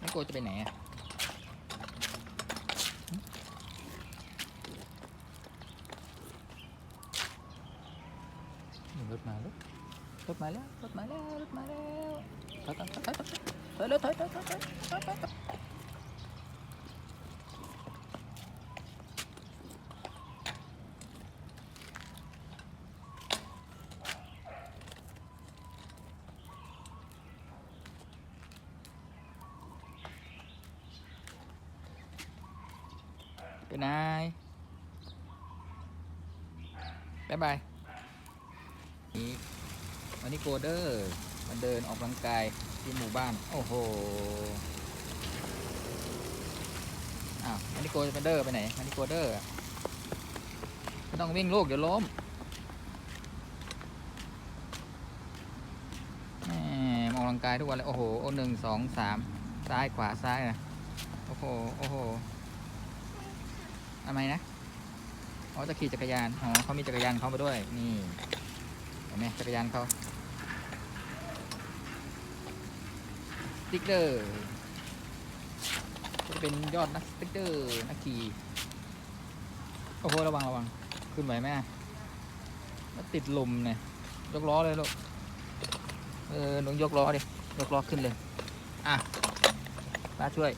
ไม่โกจะไปไหนอะหึรถมาแล้วรถมาแล้วรถมาแล้วรถมาแล้วถอยถอยถอยถอยถอยถอยถอยถอยถอยถอยถอยถอย ไปไหนบ๊ายบายนี่วันนี้โกเดอร์มาเดินออกกำลังกายที่หมู่บ้าน โอ้โห อ้าววันนี้โกจะไปเดอร์ไปไหนวันนี้โกเดอร์ไม่ต้องวิ่งลูกเดี๋ยวล้มแหมออกกำลังกายทุกวันเลย โอ้โห โอ้หนึ่งสองสามซ้ายขวาซ้ายนะ โอ้โห โอ้โห ทำไมนะอ๋อจะขี่จักรยานอ๋อเขามีจักรยานเขามาด้วย นี่เห็นไหมจักรยานเขาสติ๊กเกอร์จะเป็นยอดนักสติ๊กเกอร์นักขี่โอ้โหระวังระวังขึ้นไหวไหมแล้วติดลมเนี่ยยกล้อเลยลูกเออลงยกล้อดิยกล้อขึ้นเลยอะป้าช่วย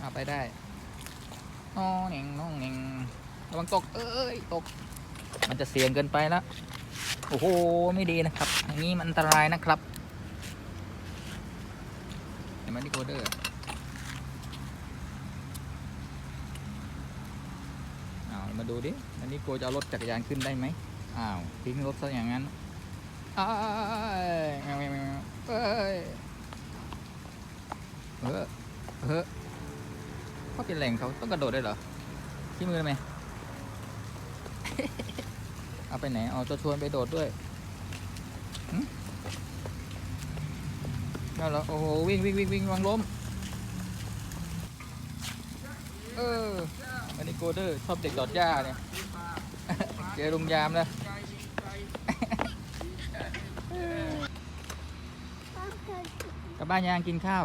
เอาไปได้ น้องเน่งน้องเน่งระวังตก เอ้ย ตก มันจะเสี่ยงเกินไปแล้ว โอ้โห ไม่ดีนะครับอย่างนี้มันอันตรายนะครับเห็นไหมนี่โคเดอร์อะอ้าวมาดูดิ อันนี้โกจะเอารถจักรยานขึ้นได้ไหมอ้าว ทิ้งรถซะอย่างนั้นเอ้ยเอ้ยเออเออ เขาเป็นแหล่งเขาต้องกระโดดได้เหรอที่มือไหมเอาไปไหน เอาจะชวนไปโดดด้วยนั่นเหรอโอ้โหวิ่งวิ่งวิ่งวิ่งวางล้ม เออ อันนี้โกเดอร์ ชอบเด็กดอดหญ้าเนี่ย เจอลุงยามแล้วกลับบ้านยังกินข้าว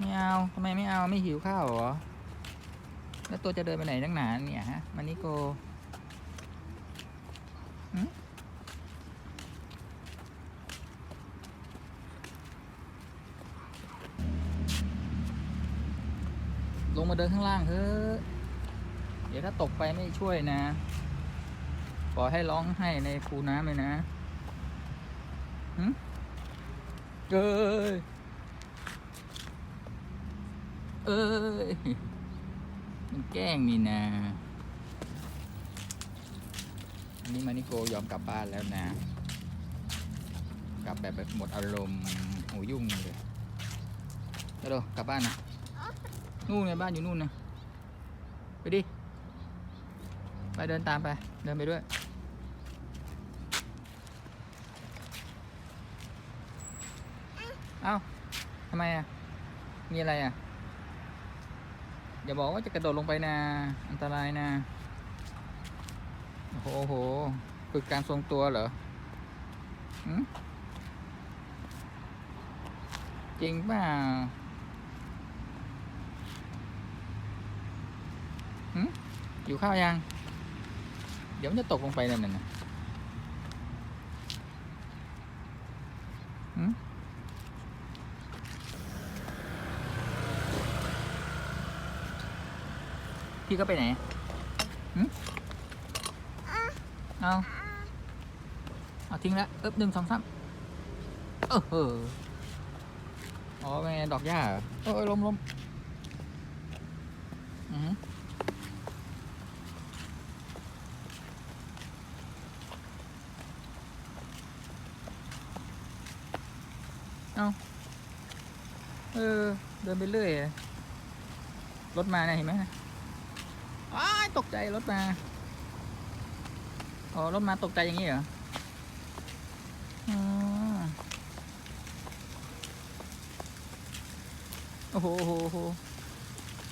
ไม่เอาทำไมไม่เอาไม่หิวข้าวเหรอ แล้วตัวจะเดินไปไหนนักหนาเนี่ยฮะมันนี่โกลงมาเดินข้างล่างเฮ้อะเดี๋ยวถ้าตกไปไม่ช่วยนะปล่อยให้ร้องให้ในคูน้ำเลยนะหึเอ้ย เอ้ยมันแกล้งนี่นะอันนี้มานิโกยอมกลับบ้านแล้วนะ กลับแบบแบบหมดอารมณ์โหยุ่งเลยแล้วเดี๋ยกลับบ้านนะนู่นไงบ้านอยู่นู่นนะไปดิ ไปเดินตามไป เดินไปด้วยเอ้าทำไมอะ มีอะไรอะ อย่าบอกว่าจะกระโดดลงไปนะ อันตรายนะ โอ้โหโหฝึกการทรงตัวเหรอจริงเปล่าอยู่ข้าวยัง เดี๋ยวมันจะตกลงไปนั่นน่ะหืม พี่ก็ไปไหนหึเอาเอาทิ้งแล้วเอ๊บหนึ่งสองสามเออเอออ๋อเป็นไงดอกหญ้าเหรอเอ้ยล้มล้มอือหือเอาเออ เดินไปเรื่อยอะรถมาเนี่ยเห็นไหม อ้ายตกใจรถมาอ๋อรถมาตกใจอย่างนี้เหรอโอ้โหโอ้โห